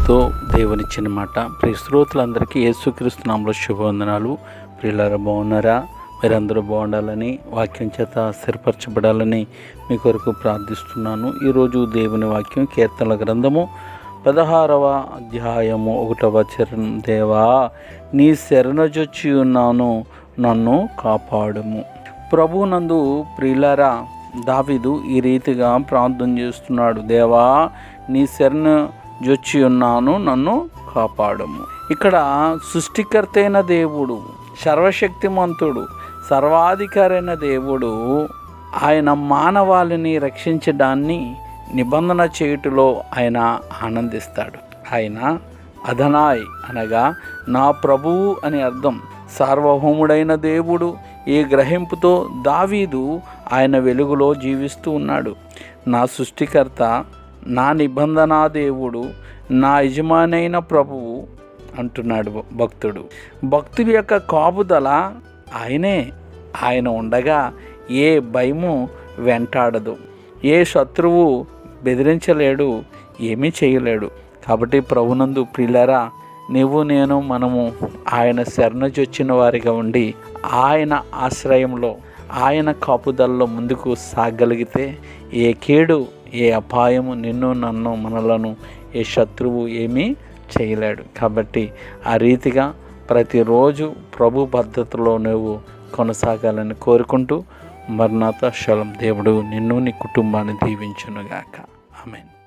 మీతో దేవునిచ్చిన మాట. ప్రియ శ్రోతలందరికీ యేసుక్రీస్తు నామలో శుభవందనాలు. ప్రియులారా బాగున్నారా? మీరందరూ బాగుండాలని వాక్యం చేత స్థిరపరచబడాలని మీ కొరకు ప్రార్థిస్తున్నాను. ఈరోజు దేవుని వాక్యం కీర్తనల గ్రంథము పదహారవ అధ్యాయము ఒకటవ చరణం. దేవా నీ శరణజొచ్చి ఉన్నాను నన్ను కాపాడుము. ప్రభునందు ప్రియులారా దావిదు ఈ రీతిగా ప్రార్థన చేస్తున్నాడు. దేవా నీ శరణ జొచ్చి ఉన్నాను నన్ను కాపాడము. ఇక్కడ సృష్టికర్తైన దేవుడు సర్వశక్తిమంతుడు సర్వాధికారైన దేవుడు ఆయన మానవాళిని రక్షించడాన్ని నిబంధన చేయుటలో ఆయన ఆనందిస్తాడు. ఆయన అధనాయ్ అనగా నా ప్రభువు అని అర్థం. సార్వభౌముడైన దేవుడు ఈ గ్రహింపుతో దావీదు ఆయన వెలుగులో జీవిస్తూ ఉన్నాడు. నా సృష్టికర్త నా నిబంధనా దేవుడు నా యజమానైన ప్రభువు అంటున్నాడు భక్తుడు. భక్తుడి యొక్క కాపుదల ఆయనే. ఆయన ఉండగా ఏ భయము వెంటాడదు. ఏ శత్రువు బెదిరించలేడు ఏమీ చేయలేడు. కాబట్టి ప్రభునందు ప్రిల్లరా నువ్వు నేను మనము ఆయన శరణజొచ్చిన వారిగా ఉండి ఆయన ఆశ్రయంలో ఆయన కాపుదలలో ముందుకు సాగలిగితే ఏ కేడు ఏ అపాయము నిన్ను నన్ను మనలను ఏ శత్రువు ఏమీ చేయలేడు. కాబట్టి ఆ రీతిగా ప్రతిరోజు ప్రభు పద్ధతిలో నువ్వు కొనసాగాలని కోరుకుంటూ మర్నాథ శలం దేవుడు నిన్ను నీ కుటుంబాన్ని దీవించునుగాక. ఆమెన్.